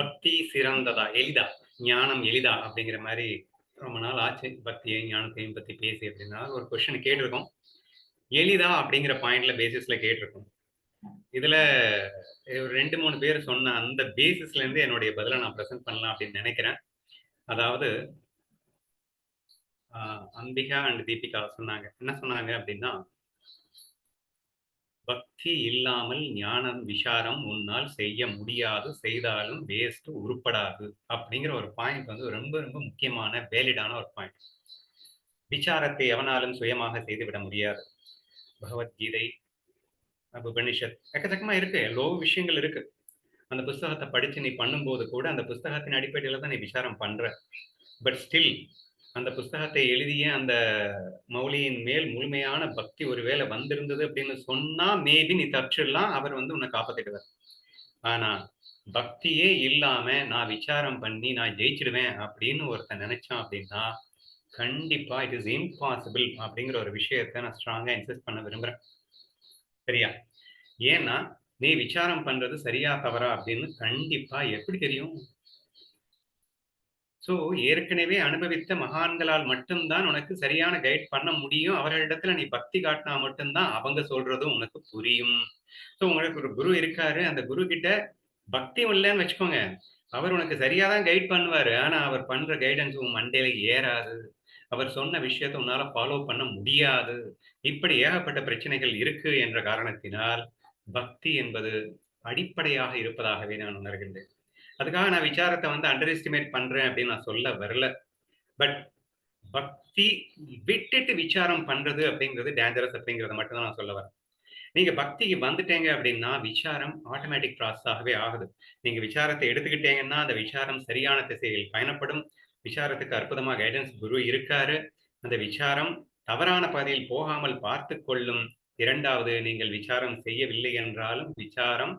பக்தி சிறந்ததா? எளிதா? ஞானம் எளிதா? அப்படிங்கிற மாதிரி ரொம்ப நாள் ஆச்சு. பக்தியை ஞானத்தையும் பத்தி பேசி அப்படின்னா ஒரு கொஸ்டின் கேட்டிருக்கோம். எளிதா அப்படிங்கிற பாயிண்ட்ல பேசிஸ்ல கேட்டிருக்கோம். இதுல ஒரு ரெண்டு மூணு பேர் சொன்ன அந்த பேசிஸ்ல இருந்து என்னுடைய பதிலை நான் ப்ரெசென்ட் பண்ணலாம் அப்படின்னு நினைக்கிறேன். அதாவது அம்பிகா அண்ட் தீபிகா சொன்னாங்க. என்ன சொன்னாங்க அப்படின்னா பக்தி இல்லாமல் ஞானம் விசாரம் உன்னால் செய்ய முடியாது. செய்தாலும் வேஸ்ட் உருப்படாது. அப்படிங்கிற ஒரு பாயிண்ட் வந்து ரொம்ப ரொம்ப முக்கியமான வேலிடான ஒரு பாயிண்ட் விசாரத்தை எவனாலும் சுயமாக செய்துவிட முடியாது. பகவத்கீதை உபனிஷத் எக்கச்சக்கமா இருக்கு. எவ்வளோ விஷயங்கள் இருக்கு. அந்த புஸ்தகத்தை படிச்சு நீ பண்ணும்போது கூட அந்த புஸ்தகத்தின் அடிப்படையில தான் நீ விசாரம் பண்ற. பட் ஸ்டில் அந்த புஸ்தகத்தை எழுதிய அந்த மௌலியின் மேல் முழுமையான பக்தி ஒருவேளை வந்திருந்தது அப்படின்னு சொன்னா மேபி நீ தப்பிச்சிடலாம். அவர் வந்து உன்னை காப்பாத்திடுவார். ஆனா பக்தியே இல்லாம நான் விசாரம் பண்ணி நான் ஜெயிச்சிடுவேன் அப்படின்னு ஒருத்தன் நினைச்சான் அப்படின்னா கண்டிப்பா இட் இஸ் இம்பாசிபிள் அப்படிங்கிற ஒரு விஷயத்த நான் ஸ்ட்ராங்கா இன்சிஸ்ட் பண்ண விரும்புறேன். சரியா? ஏன்னா நீ விசாரம் பண்றது சரியா தவறா அப்படின்னு கண்டிப்பா எப்படி தெரியும்? சோ ஏற்கனவே அனுபவித்த மகான்களால் மட்டும்தான் உனக்கு சரியான கைட் பண்ண முடியும். அவர்களிடத்துல நீ பக்தி காட்டினா மட்டும்தான் அவங்க சொல்றதும் உனக்கு புரியும். சோ உங்களுக்கு ஒரு குரு இருக்காரு. அந்த குரு கிட்ட பக்தி இல்லைன்னு வச்சுக்கோங்க. அவர் உனக்கு சரியா தான் கைட் பண்ணுவாரு. ஆனா அவர் பண்ற கைடன்ஸ் உன் மண்டையில ஏறாது. அவர் சொன்ன விஷயத்தை உன்னால ஃபாலோ பண்ண முடியாது. இப்படி ஏகப்பட்ட பிரச்சனைகள் இருக்கு என்ற காரணத்தினால் பக்தி என்பது அடிப்படையாக இருப்பதாகவே நான் உணர்கின்றேன். அதுக்காக நான் விசாரத்தை வந்து அண்டர் எஸ்டிமேட் பண்றேன் அப்படின்னு நான் சொல்ல வரல. பட் பக்தி விட்டுட்டு விசாரம் பண்றது அப்படிங்கிறது டேஞ்சரஸ் அப்படிங்கிறத மட்டும்தான் நான் சொல்ல வரேன். நீங்க பக்திக்கு வந்துட்டீங்க அப்படின்னா விசாரம் ஆட்டோமேட்டிக் ப்ராசஸாகவே ஆகுது. நீங்க விசாரத்தை எடுத்துக்கிட்டீங்கன்னா அந்த விசாரம் சரியான திசையில் பயணப்படும். விசாரத்துக்கு அற்புதமா கைடன்ஸ் குரு இருக்காரு. அந்த விசாரம் தவறான பாதையில் போகாமல் பார்த்து கொள்ளும். இரண்டாவது நீங்கள் விசாரம் செய்யவில்லை என்றாலும் விசாரம்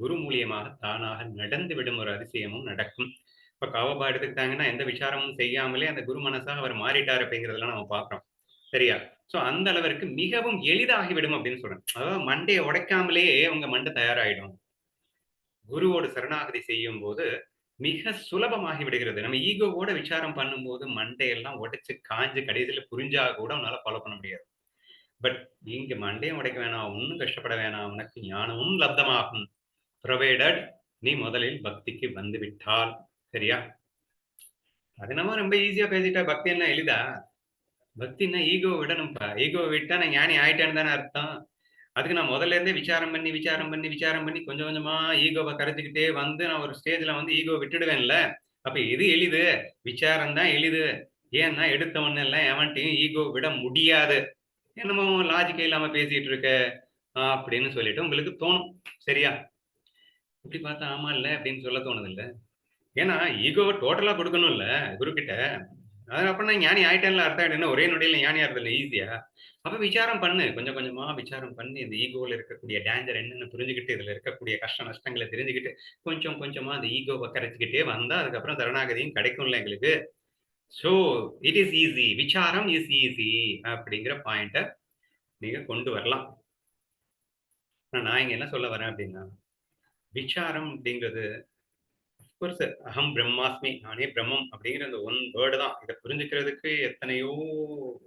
குரு மூலியமாக தானாக நடந்து விடும் ஒரு அதிசயமும் நடக்கும். இப்ப காவபா எடுத்துக்கிட்டாங்கன்னா எந்த விசாரமும் செய்யாமலே அந்த குரு மனசாக அவர் மாறிட்டார் அப்படிங்கிறதெல்லாம் நம்ம பாக்குறோம் சரியா? சோ அந்த அளவிற்கு மிகவும் எளிதாகிவிடும் அப்படின்னு சொல்றேன் அதாவது மண்டையை உடைக்காமலே உங்க மண்டை தயாராயிடும். குருவோடு சரணாகதி செய்யும் போது மிக சுலபமாகி விடுகிறது நம்ம ஈகோவோட விசாரம் பண்ணும்போது மண்டையெல்லாம் உடைச்சு காஞ்சு கடைசியில புரிஞ்சா கூட உன்னால ஃபாலோ பண்ண முடியாது. பட் இங்க மண்டையும் உடைக்க வேணாம் ஒன்னும் கஷ்டப்பட வேணாம் உனக்கு ஞானமும் லப்தமாகும். ப்ரொவைடட் நீ முதலில் பக்திக்கு வந்து விட்டால் சரியா? அது நம்ம ரொம்ப ஈஸியா பேசிட்டா பக்தி என்ன எளிதா? பக்தின்னா ஈகோ விடணும்ப்பா ஈகோ விட்டா நான் ஞானி ஆயிட்டேன்னு தானே அர்த்தம். அதுக்கு நான் முதல்ல இருந்தே விசாரம் பண்ணி விசாரம் பண்ணி விசாரம் பண்ணி கொஞ்சம் கொஞ்சமா ஈகோவை கரைச்சிக்கிட்டே வந்து நான் ஒரு ஸ்டேஜ்ல வந்து ஈகோ விட்டுடுவேன்ல. அப்ப எது எளிது? விசாரம் தான் எளிது. ஏன்னா எடுத்தவன எல்லாம் எவன்ட்டையும் ஈகோ விட முடியாது. என்னமோ லாஜிக்கே இல்லாம பேசிட்டு இருக்க அப்படின்னு சொல்லிட்டு உங்களுக்கு தோணும். சரியா? இப்படி பார்த்தா ஆமா இல்ல அப்படின்னு சொல்ல தோணுது இல்ல ஏன்னா ஈகோவை டோட்டலா கொடுக்கணும்ல குரு கிட்ட அது நான் ஞானி ஆயிட்டேன்ல அர்த்தம் என்ன ஒரே நொடியில ஞானி ஆறுதில்ல ஈஸியா அப்ப விசாரம் பண்ணு. கொஞ்சம் கொஞ்சமா விசாரம் பண்ணி இந்த ஈகோவில் இருக்கக்கூடிய டேஞ்சர் என்னன்னு புரிஞ்சுக்கிட்டு இதுல இருக்கக்கூடிய கஷ்ட நஷ்டங்களை தெரிஞ்சுக்கிட்டு கொஞ்சம் கொஞ்சமா அந்த ஈகோவை கரைச்சிக்கிட்டே வந்தா அதுக்கப்புறம் தருணாகதியும் கிடைக்கும்ல எங்களுக்கு. ஸோ இட் இஸ் ஈஸி விசாரம் இஸ் ஈஸி அப்படிங்கிற பாயிண்ட்டை நீங்க கொண்டு வரலாம். நான் இங்க என்ன சொல்ல வரேன் அப்படின்னா விசாரம் அப்படிங்கிறது அஃப்கோர்ஸ் அகம் பிரம்மாஸ்மி நானே பிரம்மம் அப்படிங்கிற அந்த ஒன் வேர்டு தான். இதை புரிஞ்சுக்கிறதுக்கு எத்தனையோ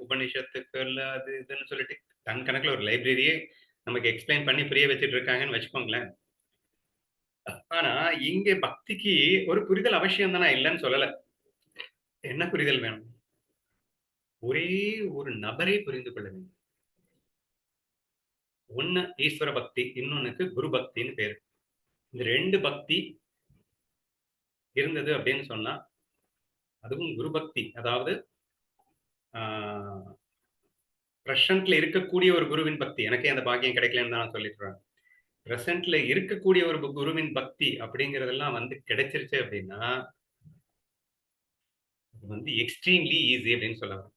உபனிஷத்துக்கள் அது இதுன்னு சொல்லிட்டு டன் கணக்குல ஒரு லைப்ரரியே நமக்கு எக்ஸ்பிளைன் பண்ணி புரிய வச்சுட்டு இருக்காங்கன்னு வச்சுக்கோங்களேன். ஆனா இங்க பக்திக்கு ஒரு புரிதல் அவசியம் தானே இல்லைன்னு சொல்லல. என்ன புரிதல் வேணும்? ஒரே ஒரு நபரை புரிந்து கொள்ள வேண்டும். ஒண்ணு ஈஸ்வர பக்தி இன்னொன்னுக்கு குரு பக்தின்னு பேரு. இந்த ரெண்டு பக்தி இருந்தது அப்படின்னு சொன்னா அதுவும் குரு பக்தி. அதாவது பிரசன்ட்ல இருக்கக்கூடிய ஒரு குருவின் பக்தி. எனக்கே அந்த பாக்கியம் கிடைக்கலன்னு தான் நான் சொல்லிட்டு பிரசன்ட்ல இருக்கக்கூடிய ஒரு குருவின் பக்தி அப்படிங்கறதெல்லாம் வந்து கிடைச்சிருச்சு அப்படின்னா அது வந்து எக்ஸ்ட்ரீம்லி ஈஸி அப்படின்னு சொல்லலாம்.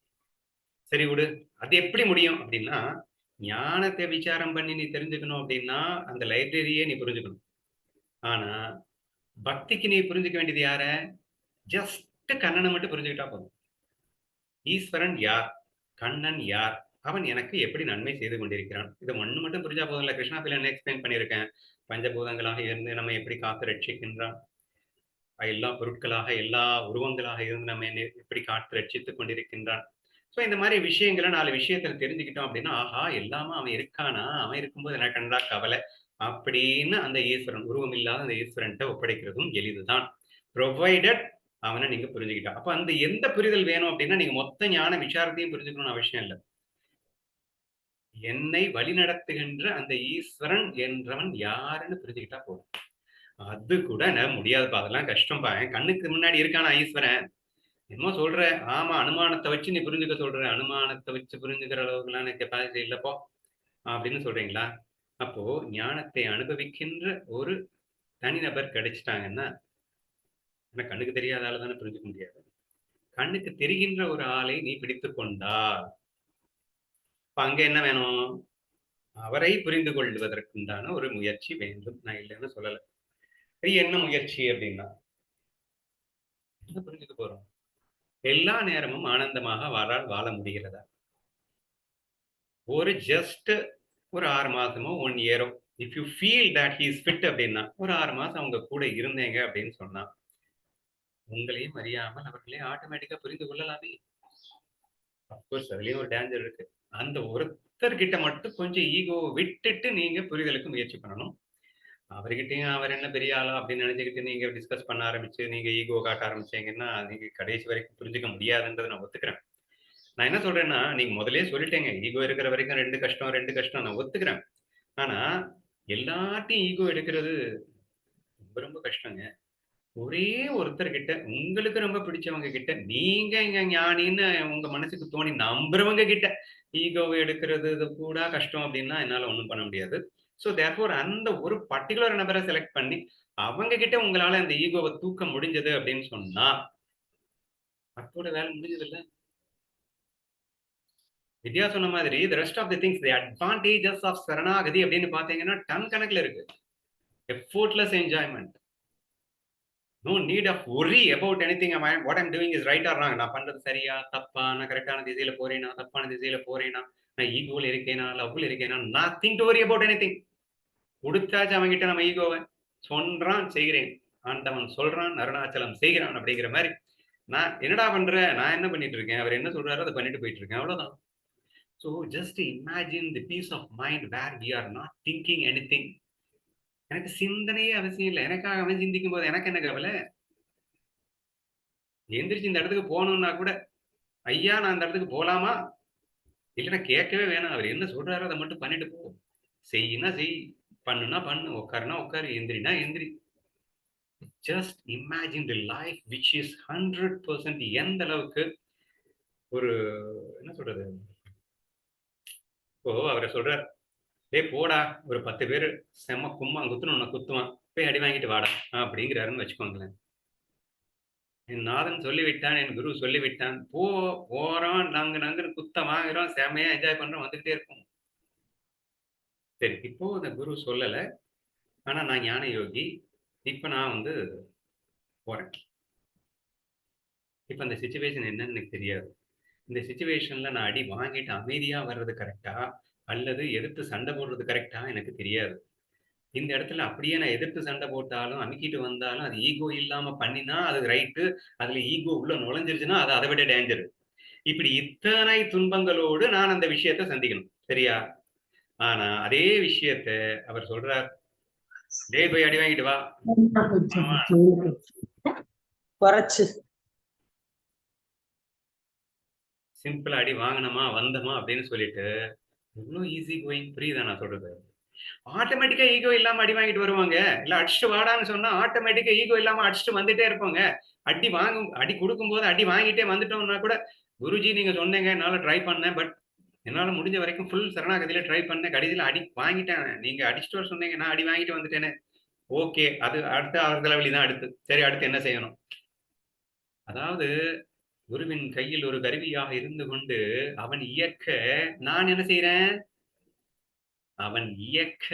சரி விடு. அது எப்படி முடியும் அப்படின்னா ஞானத்தை விசாரம் பண்ணி நீ தெரிஞ்சுக்கணும் அப்படின்னா அந்த லைப்ரரியே நீ புரிஞ்சுக்கணும். ஆனா பக்திக்கு நீ புரிஞ்சுக்க வேண்டியது யார? ஜஸ்ட் கண்ணனை மட்டும் புரிஞ்சுக்கிட்டா போதும். ஈஸ்வரன் யார்? கண்ணன் யார்? அவன் எனக்கு எப்படி நன்மை செய்து கொண்டிருக்கிறான்? இதை ஒண்ணு மட்டும் புரிஞ்சா போதும் இல்லை? கிருஷ்ணா பிள்ளை எக்ஸ்பிளைன் பண்ணியிருக்கேன். பஞ்சபூதங்களாக இருந்து நம்ம எப்படி காத்து ரட்சிக்கின்றான்? எல்லா பொருட்களாக எல்லா உருவங்களாக இருந்து நம்ம என்ன எப்படி காத்து ரட்சித்துக் கொண்டிருக்கின்றான்? ஸோ இந்த மாதிரி விஷயங்களை நாலு விஷயத்துல தெரிஞ்சுக்கிட்டோம் அப்படின்னா ஆஹா எல்லாமே அவன் இருக்கானா? அவன் இருக்கும்போது எனக்கு கண்டா கவலை? அப்படின்னு அந்த ஈஸ்வரன் உருவம் இல்லாத அந்த ஈஸ்வரன்ட்ட ஒப்படைக்கிறதும் எளிதுதான். ப்ரொவைடட் அவனை நீங்க புரிஞ்சுக்கிட்டா. அப்ப அந்த எந்த புரிதல் வேணும் அப்படின்னா நீங்க மொத்த ஞான விசாரத்தையும் புரிஞ்சுக்கணும்னு அவசியம் இல்லை. என்னை வழிநடத்துகின்ற அந்த ஈஸ்வரன் என்றவன் யாருன்னு புரிஞ்சுக்கிட்டா போதும். அது கூட நான் முடியாதுப்பா அதெல்லாம் கஷ்டம்பா என் கண்ணுக்கு முன்னாடி இருக்கானா ஈஸ்வரன். என்னமோ சொல்ற. ஆமா அனுமானத்தை வச்சு நீ புரிஞ்சுக்க சொல்ற. அனுமானத்தை வச்சு புரிஞ்சுக்கிற அளவுக்குலாம் எனக்கு கெப்பாசிட்டி இல்லப்போ. அப்படின்னு சொல்றீங்களா? அப்போ ஞானத்தை அனுபவிக்கின்ற ஒரு தனிநபர் கிடைச்சிட்டாங்கன்னா ஆனா கண்ணுக்கு தெரியாத ஆளு தானே புரிஞ்சுக்க முடியாது. கண்ணுக்கு தெரிகின்ற ஒரு ஆளை நீ பிடித்து கொண்டால் இப்ப அங்க என்ன வேணும்? அவரை புரிந்து கொள்வதற்குண்டான ஒரு முயற்சி வேண்டும். நான் இல்லைன்னு சொல்லல. இது என்ன முயற்சி அப்படின்னா புரிஞ்சுக்க போறோம்? எல்லா நேரமும் ஆனந்தமாக வாழால் வாழ முடிகிறதா? ஒரு ஜஸ்ட் ஒரு ஆறு மாசமோ one இயரோ if you feel that he's fit அப்படின்னா ஒரு ஆறு மாசம் அவங்க கூட இருந்தேங்க அப்படின்னு சொன்னா உங்களையும் அறியாமல் அவர்களே ஆட்டோமேட்டிக்கா புரிந்து கொள்ளலாமே. அப்கோர்ஸ் அதுலயும் ஒரு டேஞ்சர் இருக்கு. அந்த ஒருத்தர்கிட்ட மட்டும் கொஞ்சம் ஈகோவை விட்டுட்டு நீங்க புரிதலுக்கு முயற்சி பண்ணணும். அவர்கிட்டயும் அவர் என்ன பெரிய ஆளா அப்படின்னு நினைச்சுக்கிட்டு நீங்க டிஸ்கஸ் பண்ண ஆரம்பிச்சு நீங்க ஈகோ காட்ட ஆரம்பிச்சீங்கன்னா நீங்க கடைசி வரைக்கும் புரிஞ்சுக்க முடியாதுன்றதை நான் ஒத்துக்கிறேன். நான் என்ன சொல்றேன்னா நீங்க முதலே சொல்லிட்டேங்க. ஈகோ இருக்கிற வரைக்கும் ரெண்டு கஷ்டம் ரெண்டு கஷ்டம். நான் ஒத்துக்கிறேன். ஆனா எல்லாத்தையும் ஈகோ எடுக்கிறது ரொம்ப ரொம்ப கஷ்டங்க. ஒரே ஒருத்தர் கிட்ட உங்களுக்கு ரொம்ப பிடிச்சவங்க கிட்ட நீங்க இங்க ஞானின்னு உங்க மனசுக்கு தோணி நம்புறவங்க கிட்ட ஈகோவை எடுக்கிறது இது கூட கஷ்டம் அப்படின்னா என்னால ஒண்ணும் பண்ண முடியாது. ஸோ தேர்ஃபோர் அந்த ஒரு பர்டிகுலர் நபரை செலக்ட் பண்ணி அவங்க கிட்ட உங்களால அந்த ஈகோவை தூக்க முடிஞ்சது அப்படின்னு சொன்னா அப்போட வேலை முடிஞ்சது இல்ல வித்யா சொன்ன மாதிரி the rest of the things the advantages of சரணாகதி அப்படின்னு பாத்தீங்கன்னா டன் கணக்குல இருக்கு. Effortless enjoyment no need of worry about anything what I'm doing is right or நான் பண்றது சரியா? தப்பா? நான் கரெக்டான திசையில போறேனா? தப்பான திசையில போறேனா? நான் ஈகோவில் இருக்கேனா? லவ்வில் இருக்கேனா? Nothing to worry about anything கொடுத்தாச்சு அவன்கிட்ட நம்ம ஈகோவை சொல்றான் செய்கிறேன். ஆண்டவன் சொல்றான் அருணாச்சலம் செய்கிறான் அப்படிங்கிற மாதிரி. நான் என்னடா பண்ற? நான் என்ன பண்ணிட்டு இருக்கேன்? அவர் என்ன சொல்றாரோ அதை பண்ணிட்டு போயிட்டு இருக்கேன். அவ்வளவுதான். So just imagine the peace of mind where we are not thinking anything. எனக்கு சிந்தனையே அவசியம் இல்லை. எனக்காக அவன் சிந்திக்கும் போது எனக்கு என்ன கவலை? எந்திரிச்சு இந்த இடத்துக்கு போகணும்னா கூட ஐயா நான் அந்த இடத்துக்கு போகலாமா? இல்லைன்னா கேட்கவே வேணாம். அவர் என்ன சொல்றாரோ அதை மட்டும் பண்ணிட்டு போ. செய்யினா செய் பண்ணுனா பண்ணு உட்காருனா உட்காரு எந்திரினா எந்திரி. Just imagine the life which is hundred percent எந்த அளவுக்கு ஒரு என்ன சொல்றது? இப்போ அவரை சொல்றார். டே போடா. ஒரு பத்து பேர் செம்ம கும்மா குத்துணும் உன்னை குத்துவான். போய் அடி வாங்கிட்டு வாடா. அப்படிங்கிறாருன்னு வச்சுக்கோங்களேன். என் நாதன் சொல்லிவிட்டான் என் குரு சொல்லிவிட்டான். போ போறோம் நாங்க நாங்க குத்த வாங்குறோம் செமையா என்ஜாய் பண்றோம் வந்துகிட்டே இருப்போம் சரி இப்போ அந்த குரு சொல்லல. ஆனா நான் ஞான யோகி. இப்ப நான் வந்து போறேன். இப்ப அந்த சுச்சுவேஷன் என்னன்னு எனக்கு தெரியாது. இந்த சுச்சுவேஷன்ல நான் அடி வாங்கிட்டு அமைதியா வர்றது கரெக்டா அல்லது எதிர்த்து சண்டை போடுறது கரெக்டா எனக்கு தெரியாது. இந்த இடத்துல அப்படியே நான் எதிர்த்து சண்டை போட்டாலும் அமுக்கிட்டு வந்தாலும் அது ஈகோ இல்லாம பண்ணினா அது ரைட்டு அதுல ஈகோ உள்ள நுழைஞ்சிருச்சுன்னா அது அதை விட டேஞ்சர் இப்படி இத்தனை துன்பங்களோடு நான் அந்த விஷயத்த சந்திக்கணும். சரியா? ஆனா அதே விஷயத்த அவர் சொல்றார். டே போய் அடி வாங்கிட்டு வா. குறைச்சு. சிம்பிளா அடி வாங்கினோமா வந்தோமா அப்படின்னு சொல்லிட்டு இவ்வளவு ஈஸி கோயிங் புரியுதா நான் சொல்றது? ஆட்டோமேட்டிக்கா ஈகோ இல்லாம அடி வாங்கிட்டு வருவாங்க. இல்ல அடிச்சுட்டு வாடான்னு சொன்னா ஆட்டோமேட்டிக்கா ஈகோ இல்லாம அடிச்சுட்டு வந்துட்டே இருப்பாங்க. அடி வாங்கும் அடி கொடுக்கும் போது அடி வாங்கிட்டே வந்துட்டோம்னா கூட குருஜி நீங்க சொன்னீங்க என்னால ட்ரை பண்ணேன் பட் என்னால முடிஞ்ச வரைக்கும் ஃபுல் சரணாகதியில ட்ரை பண்ணேன். கடைசியில அடி வாங்கிட்டேன். நீங்க அடிச்சுட்டு வர சொன்னீங்க நான் அடி வாங்கிட்டு வந்துட்டேனே. ஓகே அது அடுத்த அவர்கள வழி தான் அடுத்து. சரி அடுத்து என்ன செய்யணும்? அதாவது குருவின் கையில் ஒரு கருவியாக இருந்து கொண்டு அவன் இயக்க நான் என்ன செய்யறேன் அவன் இயக்க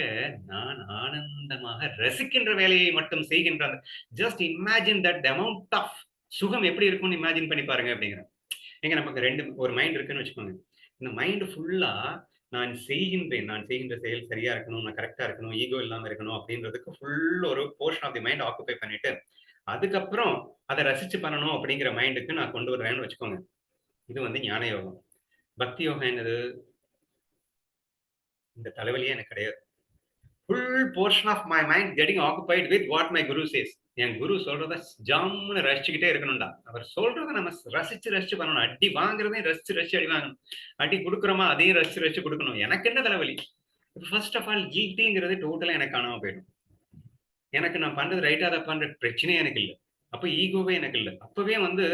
நான் ஆனந்தமாக ரசிக்கின்ற வேலையை மட்டும் செய்கின்ற just imagine that amount of சுகம் எப்படி இருக்கும்னு இமேஜின் பண்ணி பாருங்க அப்படிங்கிறேன் எங்க நமக்கு ரெண்டு ஒரு மைண்ட் இருக்குன்னு வச்சுக்கோங்க. இந்த மைண்ட் ஃபுல்லா நான் செய்கின்றேன். நான் செய்கின்ற செயல் சரியா இருக்கணும் நான் கரெக்டா இருக்கணும் ஈகோ இல்லாம இருக்கணும் அப்படின்றதுக்கு ஃபுல் ஒரு portion of the mind occupy பண்ணிட்டு அதுக்கப்புறம் அதை ரசிச்சு பண்ணணும் அப்படிங்கிற மைண்டுக்கு நான் கொண்டு வர்றேன்னு வச்சுக்கோங்க. இது வந்து ஞான யோகம் பக்தி யோகம் என்னது? இந்த தலைவலியே எனக்கு கிடையாது. Full portion of my mind getting occupied with what my guru says என் குரு சொல்றத ஜாம்னு ரசிச்சுக்கிட்டே இருக்கணும்டா. அவர் சொல்றத நம்ம ரசிச்சு ரசிச்சு பண்ணணும். அடி வாங்குறதையும் ரசிச்சு ரசிச்சு அடி வாங்கணும். அடி கொடுக்குறோமா அதையும் ரசிச்சு ரசிச்சு கொடுக்கணும். எனக்கு என்ன தலைவலி? ஃபர்ஸ்ட் ஆஃப் ஆல் ஜிடிங்கிறது டோட்டலாக எனக்கு காணாமல் போயிடும். எனக்கு நான் பண்றது ரைட்டா தப்பான்ற பிரச்சனையே எனக்கு இல்லை. அப்ப ஈகோவே எனக்கு இல்லை. அப்பவே வந்து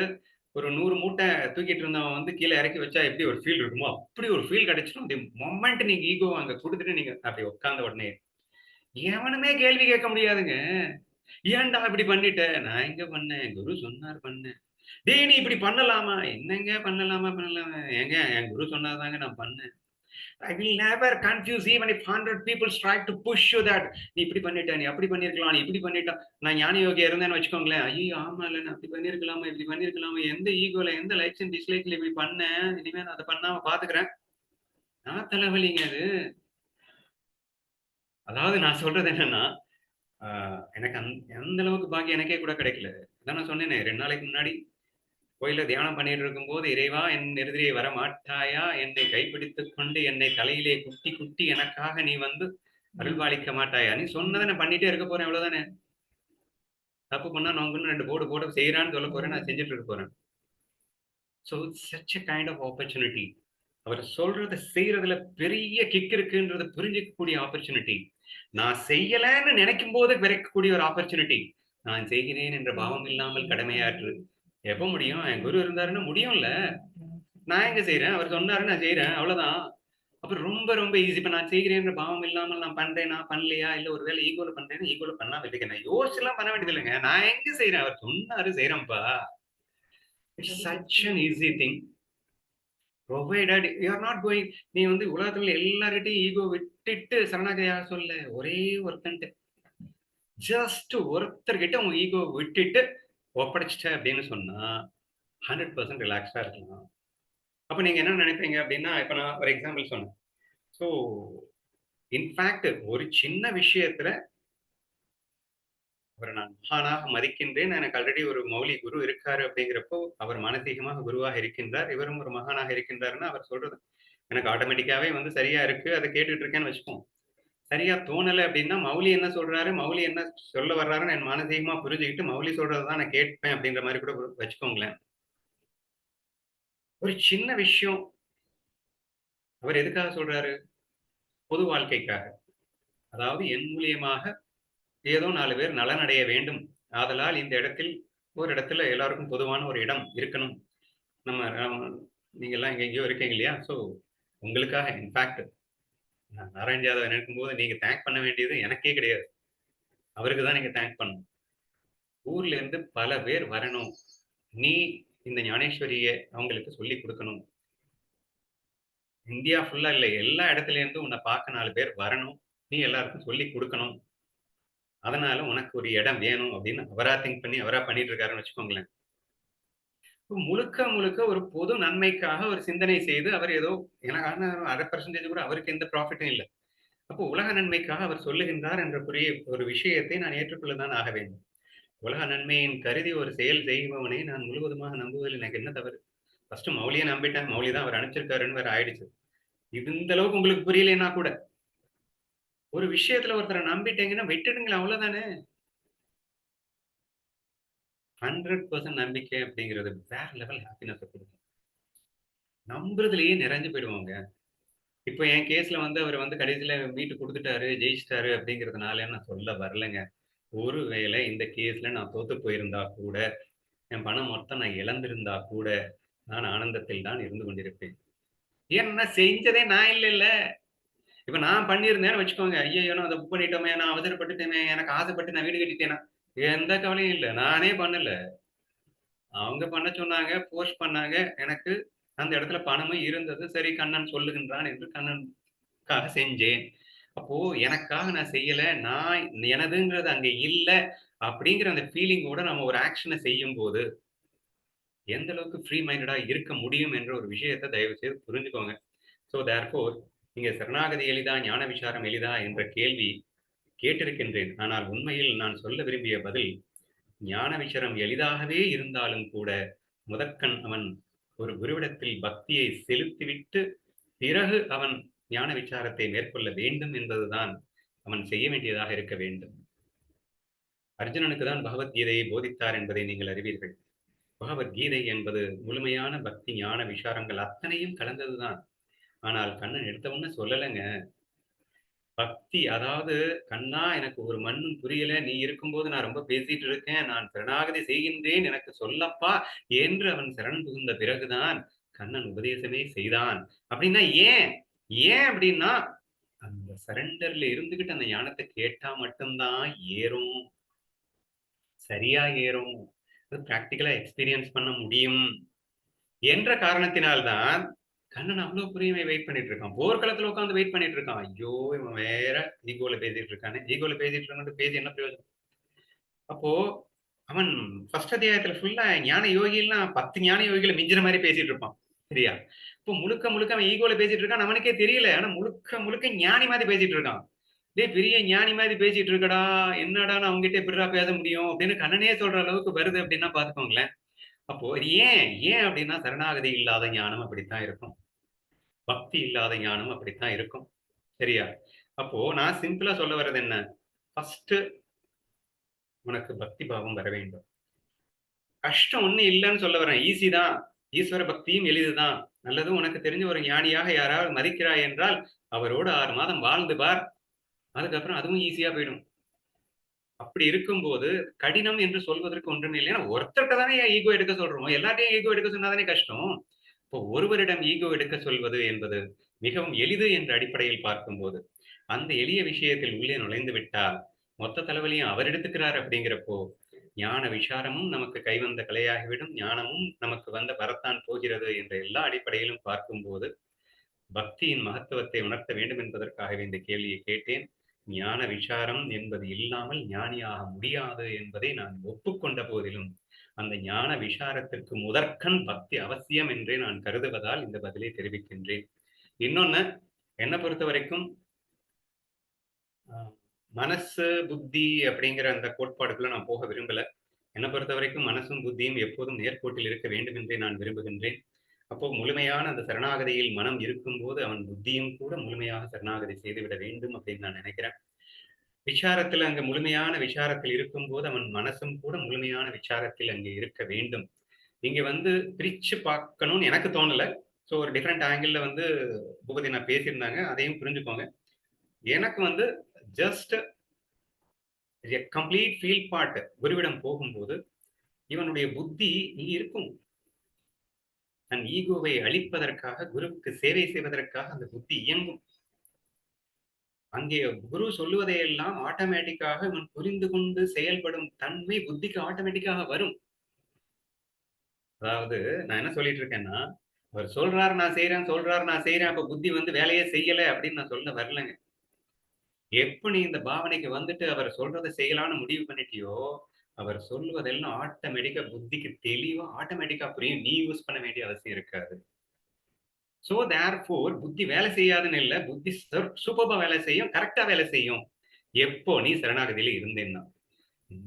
ஒரு நூறு மூட்டை தூக்கிட்டு இருந்தவன் வந்து கீழே இறக்கி வச்சா எப்படி ஒரு ஃபீல் இருக்குமோ அப்படி ஒரு ஃபீல் கிடைச்சிடும். அந்த மொமெண்ட் நீங்க ஈகோ அங்க கொடுத்துட்டு நீங்க அப்படி உட்கார்ந்த உடனே எவனுமே கேள்வி கேட்க முடியாதுங்க. ஏன்டா இப்படி பண்ணிட்ட? நான் எங்க பண்ணேன்? குரு சொன்னார் பண்ணேன். டேய் நீ இப்படி பண்ணலாமா? என்னங்க பண்ணலாமா? பண்ணலாமா? ஏங்க என் குரு சொன்னாதாங்க நான் பண்ணேன். I will never confuse even if hundred peoples try to push you that நீ இப்படி பண்ணிட்ட நீ அப்படி பண்ணிருக்கலாம் நீ இப்படி பண்ணிட்டான் நான் ஞான யோகியா இருந்தேன்னு வச்சுக்கோங்களேன். ஐயோ ஆமா இல்ல நான் அப்படி பண்ணிருக்கலாமா இப்படி பண்ணிருக்கலாமா எந்த ஈகோல எந்த லைக்ஸ் அண்ட் டிஸ்லைக்ல இப்படி பண்ணேன்? இனிமே நான் அதை பண்ணாம பாத்துக்கிறேன். நான் தலைவலிங்க அது. அதாவது நான் சொல்றது என்னன்னா எனக்கு அந் எந்த அளவுக்கு பாக்கியம் எனக்கே கூட கிடைக்கல. அதான் நான் சொன்னேனே ரெண்டு நாளைக்கு முன்னாடி கோயில தியானம் பண்ணிட்டு இருக்கும்போது இறைவா என் எதிரே வர மாட்டாயா என்னை கைப்பிடித்துக் கொண்டு என்னை தலையிலே குட்டி குட்டி எனக்காக நீ வந்து அருள்பாலிக்க மாட்டாயா? நீ சொன்னதை நான் பண்ணிட்டே இருக்க போறேன் அவ்வளவுதானே? தப்பு பண்ணா நான் ரெண்டு போர்டு போட்டு செய்யறான்னு சொல்ல போறேன் நான் செஞ்சுட்டு இருக்க போறேன். So such a kind of opportunity அவர் சொல்றத செய்யறதுல பெரிய கிக் இருக்குன்றத புரிஞ்சிக்கக்கூடிய ஆப்பர்ச்சுனிட்டி நான் செய்யலன்னு நினைக்கும் போது கிடைக்கக்கூடிய ஒரு ஆப்பர்ச்சுனிட்டி நான் செய்கிறேன் என்ற பாவம் இல்லாமல் கடமையாற்று. எப்ப முடியும்? என் குரு இருந்தாருன்னா முடியும்ல. நான் எங்க செய்யறேன் அவர் சொன்னாரு நான் செய்யறேன் அவ்வளவுதான். அப்புறம் ரொம்ப ரொம்ப ஈஸி இப்ப நான் செய்கிறேன்ற பாவம் இல்லாமல் நான் பண்றேனா பண்ணலையா? இல்ல ஒருவேளை ஈகோல பண்றேன்னா ஈகோல பண்ணாம இருக்கேன் யோசிச்சு எல்லாம் பண்ண வேண்டியது இல்லைங்க. நான் எங்க செய்யறேன் அவர் சொன்னாரு செய்யறேன்ப்பா it's such an easy thing provided you are not going நீ வந்து உலகத்துல எல்லார்கிட்டையும் ஈகோ விட்டுட்டு சரணாகதியாக சொல்ல. ஒரே ஒருத்தன்ட்டு. ஜஸ்ட் ஒருத்தர்கிட்ட உங்க ஈகோ விட்டுட்டு ஒப்படைச்சிட்டேன் அப்படின்னு சொன்னா ஹண்ட்ரட் பர்சன்ட் ரிலாக்ஸ்டாக இருக்கலாம். அப்போ நீங்க என்ன நினைப்பீங்க அப்படின்னா இப்போ நான் ஒரு எக்ஸாம்பிள் சொன்னேன். ஸோ இன்ஃபேக்ட் ஒரு சின்ன விஷயத்துல அவரை நான் மகானாக மதிக்கின்றேன். எனக்கு ஆல்ரெடி ஒரு மௌலி குரு இருக்காரு அப்படிங்கிறப்போ அவர் மானசீகமாக குருவாக இருக்கின்றார். இவரும் ஒரு மகானாக இருக்கின்றாருன்னு அவர் சொல்றது. எனக்கு ஆட்டோமேட்டிக்காவே வந்து சரியா இருக்கு. அதை கேட்டுட்டு இருக்கேன்னு வச்சுப்போம். சரியா தோணலை அப்படின்னா மௌலி என்ன சொல்றாரு? மௌலி என்ன சொல்ல வர்றாருன்னு என் மானசீகமா புரிஞ்சுக்கிட்டு மௌலி சொல்றதுதான் நான் கேட்பேன் அப்படின்ற மாதிரி கூட வச்சுக்கோங்களேன். ஒரு சின்ன விஷயம். அவர் எதுக்காக சொல்றாரு? பொது வாழ்க்கைக்காக. அதாவது என் மூலியமாக ஏதோ நாலு பேர் நலனடைய வேண்டும். ஆதலால் இந்த இடத்தில் ஒரு இடத்துல எல்லாருக்கும் பொதுவான ஒரு இடம் இருக்கணும். நம்ம நீங்க எல்லாம் எங்கேயோ இருக்கீங்க இல்லையா? ஸோ உங்களுக்காக இன்ஃபேக்ட் நாராயண் யாதவ் நினைக்கும்போது நீங்க தேங்க் பண்ண வேண்டியது எனக்கே கிடையாது. அவருக்கு தான் நீங்க தேங்க் பண்ணணும். ஊர்ல இருந்து பல பேர் வரணும். நீ இந்த ஞானேஸ்வரிய அவங்களுக்கு சொல்லி கொடுக்கணும். இந்தியா ஃபுல்லா இல்லை. எல்லா இடத்துல இருந்து உன்னை பார்க்க நாலு பேர் வரணும். நீ எல்லாருக்கும் சொல்லி கொடுக்கணும். அதனால உனக்கு ஒரு இடம் வேணும் அப்படின்னு அவரா திங்க் பண்ணி அவரா பண்ணிட்டு இருக்காருன்னு வச்சுக்கோங்களேன். முழுக்க முழுக்க ஒரு பொது நன்மைக்காக ஒரு சிந்தனை செய்து அவர் ஏதோ எனக்கான அரை பர்சன்டேஜ் கூட அவருக்கு எந்த ப்ராஃபிட்டும் இல்லை. அப்போ உலக நன்மைக்காக அவர் சொல்லுகின்றார் என்ற புரிய ஒரு விஷயத்தை நான் ஏற்றுக்கொள்ளதான் ஆக வேண்டும். உலக நன்மையின் கருதி ஒரு செயல் செய்பவனை நான் முழுவதுமாக நம்புவதில் எனக்கு என்ன தவறு? ஃபர்ஸ்ட் மௌலியை நம்பிட்டேன். மௌலி தான் அவர் அனுப்பிச்சிருக்காருன்னு வேற ஆயிடுச்சு. இது இந்த அளவுக்கு உங்களுக்கு புரியலைன்னா கூட ஒரு விஷயத்துல ஒருத்தரை நம்பிட்டீங்கன்னா விட்டுடுங்களேன் அவ்வளவுதானே? ஹண்ட்ரட் பர்சன்ட் நம்பிக்கை அப்படிங்கிறது வேற லெவல் ஹாப்பினஸ் கொடுக்கும். நம்புறதுலயே நிறைஞ்சு போயிடுவாங்க. இப்போ என் கேஸ்ல வந்து அவர் வந்து கடைசியில மீட்டு கொடுத்துட்டாரு ஜெயிச்சிட்டாரு அப்படிங்கிறதுனால நான் சொல்ல வரலைங்க. ஒருவேளை இந்த கேஸ்ல நான் தோத்து போயிருந்தா கூட என் பணம் மொத்தம் நான் இழந்திருந்தா கூட நான் ஆனந்தத்தில் தான் இருந்து கொண்டிருப்பேன். ஏன்னா செஞ்சதே நான் இல்லை இல்ல. இப்ப நான் பண்ணியிருந்தேன்னு வச்சுக்கோங்க. ஐயோ நான் அதை புக் பண்ணிட்டோமே நான் அவசரப்பட்டுட்டேனே எனக்கு ஆசைப்பட்டு நான் வீடு கட்டிட்டேனா? எந்த கவலையும் இல்லை. நானே பண்ணல. அவங்க பண்ண சொன்னாங்க போஸ்ட் பண்ணாங்க. எனக்கு அந்த இடத்துல பணமும் இருந்தது. சரி கண்ணன் சொல்லுகின்றான் என்று கண்ணனுக்காக செஞ்சேன். அப்போ எனக்காக நான் செய்யல. நான் எனதுங்கிறது அங்க இல்லை அப்படிங்கிற அந்த ஃபீலிங்கோட நம்ம ஒரு ஆக்ஷனை செய்யும் போது எந்த அளவுக்கு ஃப்ரீ மைண்டடா இருக்க முடியும் என்ற ஒரு விஷயத்த தயவு செய்து புரிஞ்சுக்கோங்க. ஸோ தேர்ஃபோர் நீங்க சரணாகதி எளிதா ஞான விசாரம் எளிதா என்ற கேள்வி கேட்டிருக்கின்றேன். ஆனால் உண்மையில் நான் சொல்ல விரும்பிய பதில் ஞான விசரம் எளிதாகவே இருந்தாலும் கூட முதற்கண் அவன் ஒரு குருவிடத்தில் பக்தியை செலுத்திவிட்டு பிறகு அவன் ஞான விசாரத்தை மேற்கொள்ள வேண்டும் என்பதுதான் அவன் செய்ய வேண்டியதாக இருக்க வேண்டும். அர்ஜுனனுக்கு தான் பகவத்கீதையை போதித்தார் என்பதை நீங்கள் அறிவீர்கள். பகவத்கீதை என்பது முழுமையான பக்தி ஞான விசாரங்கள் அத்தனையும் கலந்ததுதான். ஆனால் கண்ணன் எடுத்தவொன்னு சொல்லலைங்க. பக்தி அதாவது கண்ணா எனக்கு ஒரு மண்ணும் புரியல. நீ இருக்கும்போது நான் ரொம்ப பேசிட்டு இருக்கேன். நான் சரணாகதி செய்கின்றேன் எனக்கு சொல்லப்பா என்று அவன் சரண் புகுந்த பிறகுதான் கண்ணன் உபதேசமே செய்தான். அப்படின்னா ஏன்? ஏன் அப்படின்னா அந்த சரண்டர்ல இருந்துகிட்டு அந்த ஞானத்தை கேட்டா மட்டும்தான் ஏறும். சரியா ஏறும். பிராக்டிக்கலா எக்ஸ்பீரியன்ஸ் பண்ண முடியும். என்ற காரணத்தினால்தான் கண்ணன் அவ்வளவு புரியுமே வெயிட் பண்ணிட்டு இருக்கான். போர்க்களத்துல உட்காந்து வெயிட் பண்ணிட்டு இருக்கான். ஐயோ இவன் வேற ஈகோல பேசிட்டு இருக்கானே. ஈகோல பேசிட்டு இருக்கான்னு பேசி என்ன பிரயோஜனம்? அப்போ அவன் ஃபர்ஸ்ட் அத்தியாயத்துல ஃபுல்லா ஞான யோகிலாம் பத்து ஞான யோகிகளை மிஞ்சிற மாதிரி பேசிட்டு இருப்பான். சரியா? இப்போ முழுக்க முழுக்க அவன் ஈகோல பேசிட்டு இருக்கான். அவனுக்கே தெரியல. ஆனா முழுக்க முழுக்க ஞானி மாதிரி பேசிட்டு இருக்கான். டேய் பெரிய ஞானி மாதிரி பேசிட்டு இருக்கடா. என்னடா நான் அவங்ககிட்ட எப்படிடா பேச முடியும்? அப்படின்னு கண்ணனே சொல்ற அளவுக்கு வருது அப்படின்னா பாத்துக்கோங்களேன் அப்போ ஏன் ஏன் அப்படின்னா சரணாகதி இல்லாத ஞானம் அப்படித்தான் இருக்கும். பக்தி இல்லாத ஞானம் அப்படித்தான் இருக்கும். சரியா? அப்போ நான் சிம்பிளா சொல்ல வர்றது என்ன? ஃபர்ஸ்ட் உனக்கு பக்தி பாவம் வர வேண்டும். கஷ்டம் ஒண்ணு இல்லைன்னு சொல்ல வரேன் ஈஸி தான். ஈஸ்வர பக்தியும் எளிதுதான். நல்லது உனக்கு தெரிஞ்ச ஒரு ஞானியாக யாராவது மதிக்கிறாய் என்றால் அவரோடு ஆறு மாதம் வாழ்ந்து பார். அதுக்கப்புறம் அதுவும் ஈஸியா போயிடும். அப்படி இருக்கும்போது கடினம் என்று சொல்வதற்கு ஒன்றுமே இல்லை. ஏன்னா ஒருத்தர்கிட்ட தானே ஈகோ எடுக்க சொல்றோம்? எல்லாத்தையும் ஈகோ எடுக்க சொன்னாதானே கஷ்டம். இப்போ ஒருவரிடம் ஈகோ எடுக்க சொல்வது என்பது மிகவும் எளிது என்ற அடிப்படையில் பார்க்கும்போது அந்த எளிய விஷயத்தில் உள்ளே நுழைந்து விட்டால் மொத்த தலைவலியும் அவர் எடுத்துக்கிறார் அப்படிங்கிறப்போ ஞான விசாரமும் நமக்கு கைவந்த கலையாகிவிடும். ஞானமும் நமக்கு வந்த வரத்தான் போகிறது என்ற எல்லா அடிப்படையிலும் பார்க்கும்போது பக்தியின் மகத்துவத்தை உணர்த்த வேண்டும் என்பதற்காகவே இந்த கேள்வியை கேட்டேன். ஞான விசாரம் என்பது இல்லாமல் ஞானியாக முடியாது என்பதை நான் ஒப்புக்கொண்ட போதிலும் அந்த ஞான விசாரத்திற்கு முதற்கண் பக்தி அவசியம் என்றே நான் கருதுவதால் இந்த பதிலை தெரிவிக்கின்றேன். இன்னொன்னு என்னை பொறுத்த வரைக்கும் மனசு புத்தி அப்படிங்கிற அந்த கோட்பாடுக்குள்ள நான் போக விரும்பல. என்னை பொறுத்த வரைக்கும் மனசும் புத்தியும் எப்போதும் நேர்கோட்டில் இருக்க வேண்டும் என்றே நான் விரும்புகின்றேன். அப்போ முழுமையான அந்த சரணாகதியில் மனம் இருக்கும்போது அவன் புத்தியும் கூட முழுமையாக சரணாகதி செய்துவிட வேண்டும் அப்படின்னு நான் நினைக்கிறேன். விசாரத்தில் அங்க முழுமையான விசாரத்தில் இருக்கும்போது அவன் மனசும் கூட முழுமையான விசாரத்தில் அங்கு இருக்க வேண்டும். இங்க வந்து பிரிச்சு பார்க்கணும்னு எனக்கு தோணல. ஸோ ஒரு டிஃப்ரெண்ட் ஆங்கிள் வந்து பூபதி நான் பேசியிருந்தாங்க. அதையும் புரிஞ்சுக்கோங்க. எனக்கு வந்து ஜஸ்ட் கம்ப்ளீட் ஃபீல் பார்ட் குருவிடம் போகும்போது இவனுடைய புத்தி நீ இருக்கும். தன் ஈகோவை அழிப்பதற்காக குருவுக்கு சேவை செய்வதற்காக அந்த புத்தி இயங்கும். அங்கே குரு சொல்லுவதையெல்லாம் ஆட்டோமேட்டிக்காக இவன் புரிந்து கொண்டு செயல்படும் தன்மை புத்திக்கு ஆட்டோமேட்டிக்காக வரும். அதாவது நான் என்ன சொல்லிட்டு இருக்கேன்னா அவர் சொல்றாரு நான் செய்யறேன் சொல்றாரு நான் செய்யறேன் அப்ப புத்தி வந்து வேலையே செய்யல அப்படின்னு நான் சொல்ல வரலங்க. எப்ப நீ இந்த பாவனைக்கு வந்துட்டு அவர் சொல்றதை செய்யலாம்னு முடிவு பண்ணிட்டியோ அவர் சொல்லுவதெல்லாம் ஆட்டோமேட்டிக்கா புத்திக்கு தெளிவா ஆட்டோமேட்டிக்கா புரியும். நீ யூஸ் பண்ண வேண்டிய அவசியம் இருக்காது. ஸோ தேர் ஃபோர் புத்தி வேலை செய்யாதுன்னு இல்லை. புத்தி சுபபா வேலை செய்யும் கரெக்டாக வேலை செய்யும். எப்போ நீ சரணாகதியில இருந்தேன்னா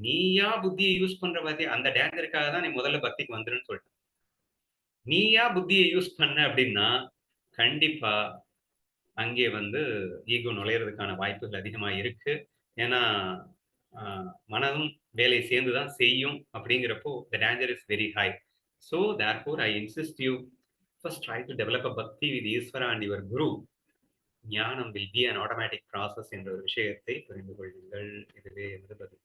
நீயா புத்தியை யூஸ் பண்ற பத்தி அந்த டேஞ்சருக்காக தான் நீ முதல்ல பக்திக்கு வந்துருன்னு சொல்லிட்டேன். நீயா புத்தியை யூஸ் பண்ண அப்படின்னா கண்டிப்பா அங்கே வந்து ஈகோ நுழையிறதுக்கான வாய்ப்புகள் அதிகமா இருக்கு. ஏன்னா மனதும் வேலை சேர்ந்து தான் செய்யும் அப்படிங்கிறப்போ the danger is very high so therefore I insist you first try to develop a bhakti with Ishwara and your guru gnanam will be an automatic process என்ற ஒரு விஷயத்தை புரிந்து கொள்ளுங்கள் இதுவே எனது பதில்